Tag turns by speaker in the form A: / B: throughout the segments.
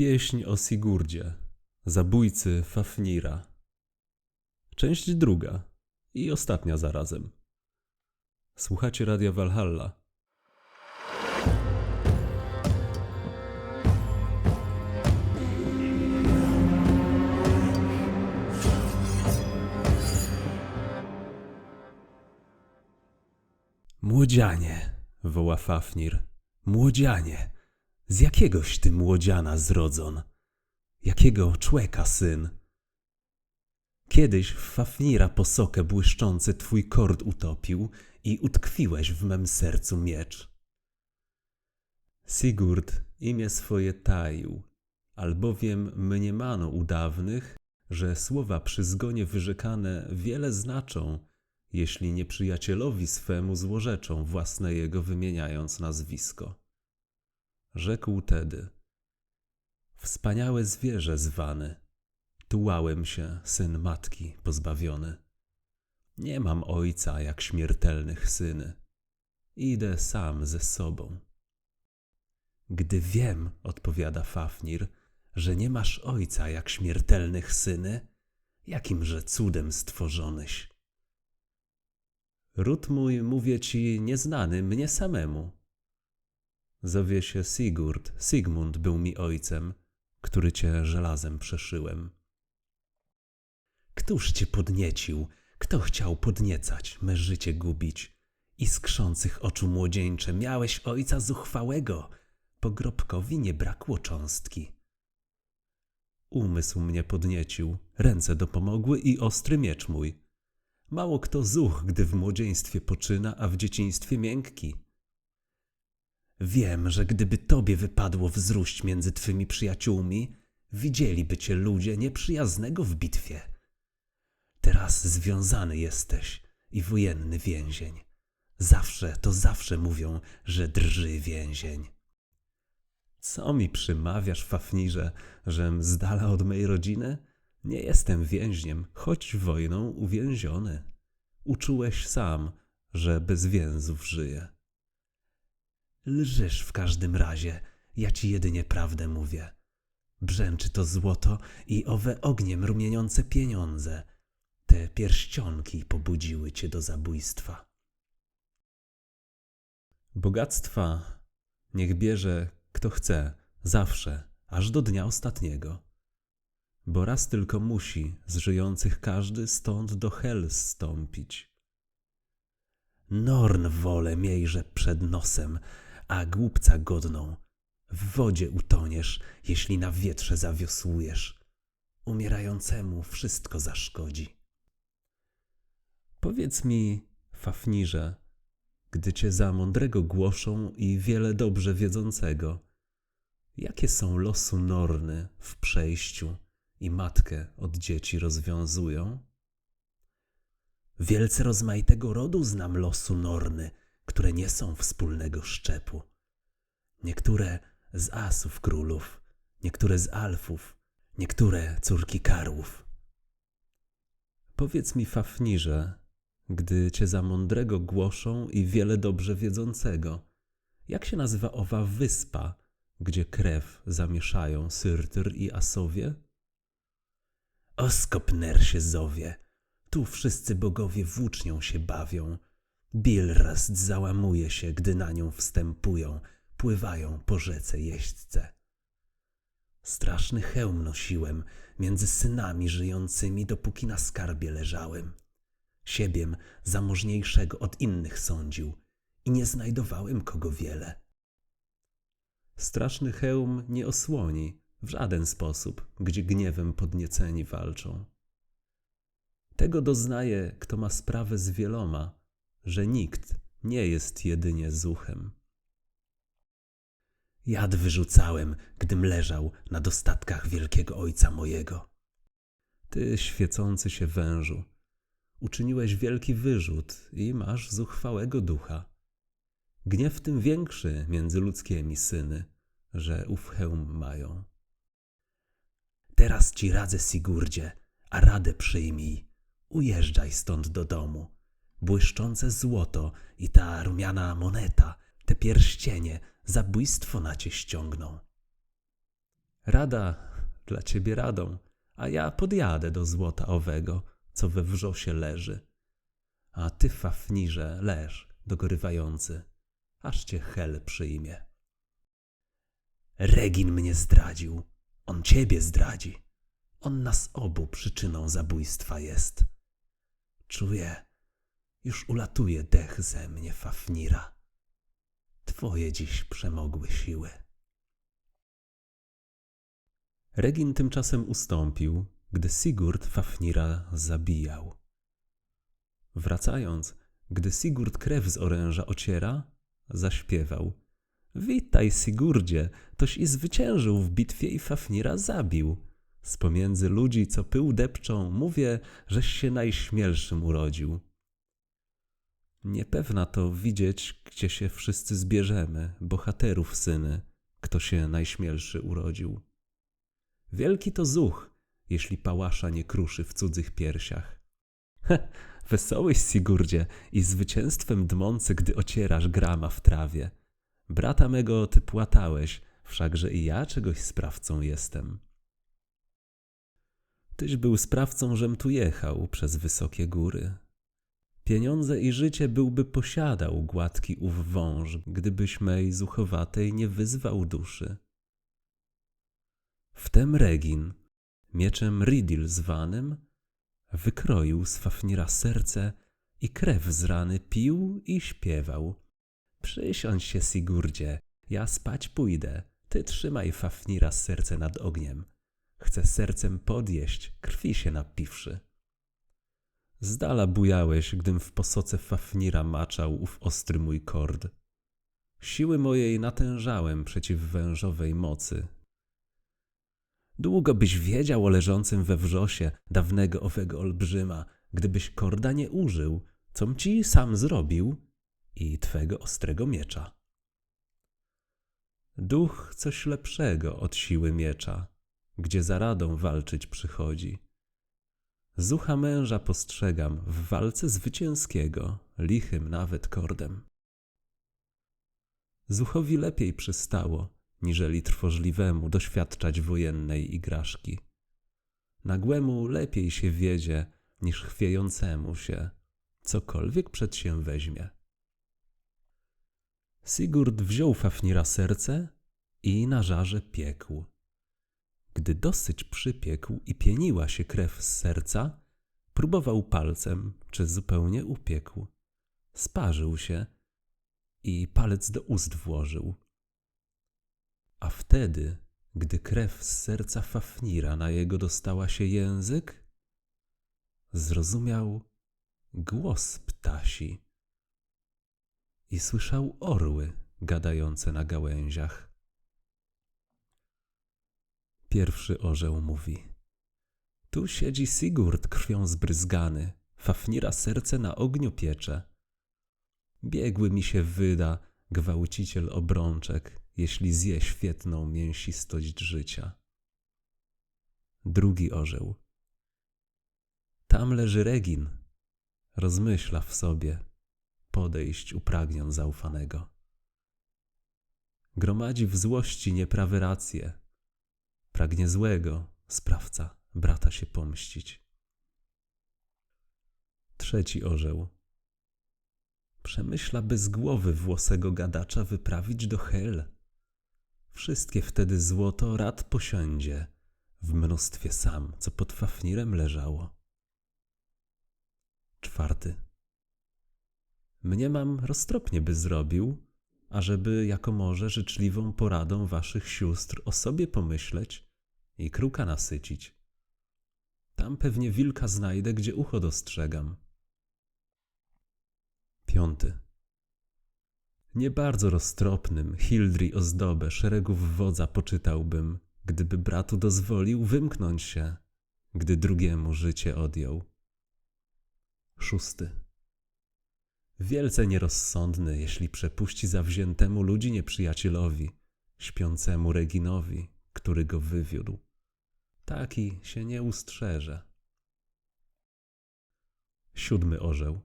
A: Pieśń o Sigurdzie, zabójcy Fafnira. Część druga i ostatnia zarazem. Słuchacie Radia Valhalla. Młodzianie, woła Fafnir. Młodzianie, z jakiegoś ty młodziana zrodzon? Jakiego człeka syn? Kiedyś w Fafnira posokę błyszczący twój kord utopił i utkwiłeś w mem sercu miecz. Sigurd imię swoje taił, albowiem mniemano u dawnych, że słowa przy zgonie wyrzekane wiele znaczą, jeśli nieprzyjacielowi swemu złorzeczą własne jego wymieniając nazwisko. Rzekł tedy: Wspaniałe zwierzę zwany, tułałem się, syn matki pozbawiony. Nie mam ojca jak śmiertelnych syny, idę sam ze sobą. Gdy wiem, odpowiada Fafnir, że nie masz ojca jak śmiertelnych syny, jakimże cudem stworzonyś. Ród mój, mówię ci, nieznany mnie samemu. Zowie się Sigurd, Sigmund był mi ojcem, który cię żelazem przeszyłem. Któż cię podniecił, kto chciał podniecać, me życie gubić? Iskrzących oczu młodzieńcze miałeś ojca zuchwałego, pogrobkowi nie brakło cząstki. Umysł mnie podniecił, ręce dopomogły i ostry miecz mój. Mało kto zuch, gdy w młodzieństwie poczyna, a w dzieciństwie miękki. Wiem, że gdyby tobie wypadło wzruść między twymi przyjaciółmi, widzieliby cię ludzie nieprzyjaznego w bitwie. Teraz związany jesteś i wojenny więzień. Zawsze to zawsze mówią, że drży więzień. Co mi przymawiasz, Fafnirze, żem z dala od mej rodziny? Nie jestem więźniem, choć wojną uwięziony. Uczułeś sam, że bez więzów żyję. Lżysz w każdym razie, ja ci jedynie prawdę mówię. Brzęczy to złoto i owe ogniem rumieniące pieniądze. Te pierścionki pobudziły cię do zabójstwa. Bogactwa niech bierze kto chce, zawsze, aż do dnia ostatniego. Bo raz tylko musi z żyjących każdy stąd do hel zstąpić. Norn wolę miejże przed nosem, a głupca godną. W wodzie utoniesz, jeśli na wietrze zawiosłujesz. Umierającemu wszystko zaszkodzi. Powiedz mi, Fafnirze, gdy cię za mądrego głoszą i wiele dobrze wiedzącego, jakie są losu Norny w przejściu i matkę od dzieci rozwiązują? Wielce rozmaitego rodu znam losu Norny, które nie są wspólnego szczepu. Niektóre z asów królów, niektóre z alfów, niektóre córki karłów. Powiedz mi, Fafnirze, gdy cię za mądrego głoszą i wiele dobrze wiedzącego, jak się nazywa owa wyspa, gdzie krew zamieszają Syrtyr i Asowie? Oskopner się zowie, tu wszyscy bogowie włócznią się bawią, Bilrast załamuje się, gdy na nią wstępują, pływają po rzece jeźdźce. Straszny hełm nosiłem między synami żyjącymi, dopóki na skarbie leżałem. Siebiem zamożniejszego od innych sądził i nie znajdowałem kogo wiele. Straszny hełm nie osłoni w żaden sposób, gdzie gniewem podnieceni walczą. Tego doznaje, kto ma sprawę z wieloma, że nikt nie jest jedynie zuchem. Jad wyrzucałem, gdym leżał na dostatkach wielkiego ojca mojego. Ty, świecący się wężu, uczyniłeś wielki wyrzut i masz zuchwałego ducha. Gniew tym większy między ludzkimi syny, że ów hełm mają. Teraz ci radzę, Sigurdzie, a radę przyjmij. Ujeżdżaj stąd do domu błyszczące złoto i ta rumiana moneta, te pierścienie, zabójstwo na cię ściągną. Rada dla ciebie radą, a ja podjadę do złota owego, co we wrzosie leży. A ty, Fafnirze, leż, dogorywający, aż cię hel przyjmie. Regin mnie zdradził, on ciebie zdradzi. On nas obu przyczyną zabójstwa jest. Czuję, już ulatuje dech ze mnie, Fafnira. Twoje dziś przemogły siły. Regin tymczasem ustąpił, gdy Sigurd Fafnira zabijał. Wracając, gdy Sigurd krew z oręża ociera, zaśpiewał. Witaj, Sigurdzie, toś i zwyciężył w bitwie i Fafnira zabił. Z pomiędzy ludzi, co pył depczą, mówię, żeś się najśmielszym urodził. Niepewna to widzieć, gdzie się wszyscy zbierzemy, bohaterów syny, kto się najśmielszy urodził. Wielki to zuch, jeśli pałasza nie kruszy w cudzych piersiach. He, wesołyś, Sigurdzie, i zwycięstwem dmący, gdy ocierasz grama w trawie. Brata mego ty płatałeś, wszakże i ja czegoś sprawcą jestem. Tyś był sprawcą, żem tu jechał przez wysokie góry. Pieniądze i życie byłby posiadał gładki ów wąż, gdybyś mej zuchowatej nie wyzwał duszy. Wtem Regin, mieczem Ridil zwanym, wykroił z Fafnira serce i krew z rany pił i śpiewał. Przysiądź się, Sigurdzie, ja spać pójdę, ty trzymaj Fafnira serce nad ogniem. Chcę sercem podjeść, krwi się napiwszy. Z dala bujałeś, gdym w posoce Fafnira maczał ów ostry mój kord. Siły mojej natężałem przeciw wężowej mocy. Długo byś wiedział o leżącym we wrzosie dawnego owego olbrzyma, gdybyś korda nie użył, com ci sam zrobił i twego ostrego miecza. Duch coś lepszego od siły miecza, gdzie za radą walczyć przychodzi. Zucha męża postrzegam w walce zwycięskiego, lichym nawet kordem. Zuchowi lepiej przystało, niżeli trwożliwemu doświadczać wojennej igraszki. Nagłemu lepiej się wiedzie, niż chwiejącemu się, cokolwiek przed się weźmie. Sigurd wziął Fafnira serce i na żarze piekł. Gdy dosyć przypiekł i pieniła się krew z serca, próbował palcem, czy zupełnie upiekł. Sparzył się i palec do ust włożył. A wtedy, gdy krew z serca Fafnira na jego dostała się język, zrozumiał głos ptasi i słyszał orły gadające na gałęziach. Pierwszy orzeł mówi: Tu siedzi Sigurd krwią zbryzgany, Fafnira serce na ogniu piecze. Biegły mi się wyda gwałciciel obrączek, jeśli zje świetną mięsistość życia. Drugi orzeł. Tam leży Regin. Rozmyśla w sobie, podejść upragnion zaufanego. Gromadzi w złości nieprawe racje. Pragnie złego, sprawca, brata się pomścić. Trzeci orzeł. Przemyśla, by z głowy włosego gadacza wyprawić do hel. Wszystkie wtedy złoto rad posiądzie, w mnóstwie sam, co pod Fafnirem leżało. Czwarty. Mnie mam roztropnie by zrobił, ażeby jako może życzliwą poradą waszych sióstr o sobie pomyśleć i kruka nasycić. Tam pewnie wilka znajdę, gdzie ucho dostrzegam. Piąty. Nie bardzo roztropnym Hildri ozdobę szeregów wodza poczytałbym, gdyby bratu dozwolił wymknąć się, gdy drugiemu życie odjął. Szósty. Wielce nierozsądny, jeśli przepuści zawziętemu ludzi nieprzyjacielowi, śpiącemu Reginowi, który go wywiódł. Taki się nie ustrzeże. Siódmy orzeł.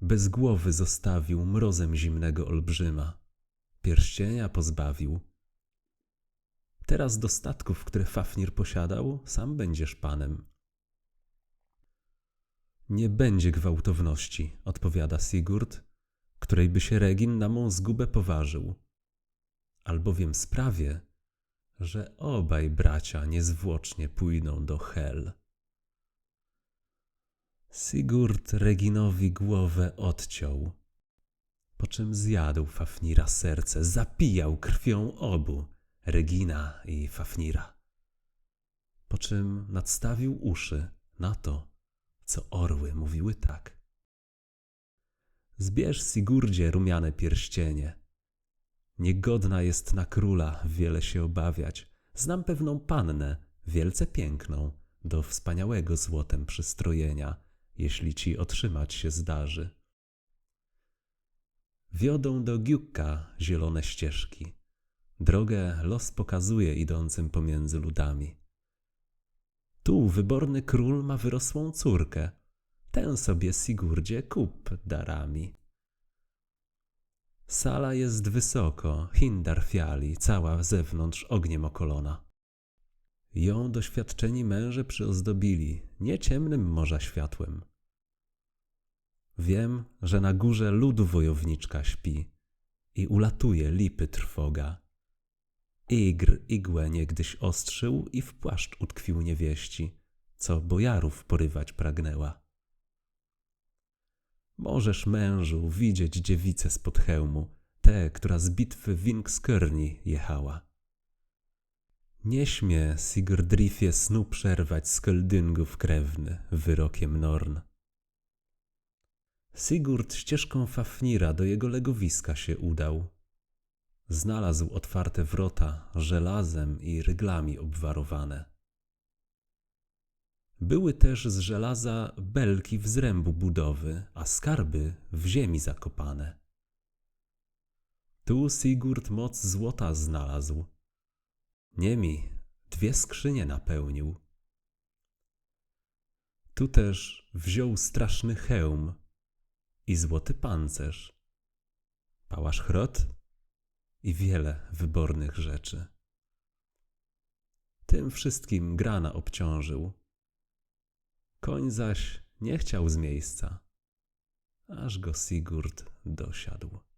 A: Bez głowy zostawił mrozem zimnego olbrzyma, pierścienia pozbawił. Teraz do statków, które Fafnir posiadał, sam będziesz panem. Nie będzie gwałtowności, odpowiada Sigurd, której by się Regin na mą zgubę poważył. Albowiem sprawię, że obaj bracia niezwłocznie pójdą do Hel. Sigurd Reginowi głowę odciął, po czym zjadł Fafnira serce, zapijał krwią obu, Regina i Fafnira. Po czym nadstawił uszy na to, co orły mówiły tak. Zbierz, Sigurdzie, rumiane pierścienie. Niegodna jest na króla wiele się obawiać. Znam pewną pannę, wielce piękną, do wspaniałego złotem przystrojenia, jeśli ci otrzymać się zdarzy. Wiodą do Giukka zielone ścieżki. Drogę los pokazuje idącym pomiędzy ludami. Tu wyborny król ma wyrosłą córkę. Tę sobie Sigurdzie kup darami. Sala jest wysoko, Hindar fiali, cała zewnątrz ogniem okolona. Ją doświadczeni męże przyozdobili, nie ciemnym morza światłem. Wiem, że na górze ludu wojowniczka śpi i ulatuje lipy trwoga. Igr igłę niegdyś ostrzył i w płaszcz utkwił niewieści, co bojarów porywać pragnęła. Możesz, mężu, widzieć dziewicę spod hełmu, tę, która z bitwy Wingskörni jechała. Nie śmie Sigurdrifie snu przerwać sköldingów krewny wyrokiem Norn. Sigurd ścieżką Fafnira do jego legowiska się udał. Znalazł otwarte wrota żelazem i ryglami obwarowane. Były też z żelaza belki w zrębu budowy, a skarby w ziemi zakopane. Tu Sigurd moc złota znalazł. Niemi dwie skrzynie napełnił. Tu też wziął straszny hełm i złoty pancerz, pałasz chrot i wiele wybornych rzeczy. Tym wszystkim grana obciążył. Koń zaś nie chciał z miejsca, aż go Sigurd dosiadł.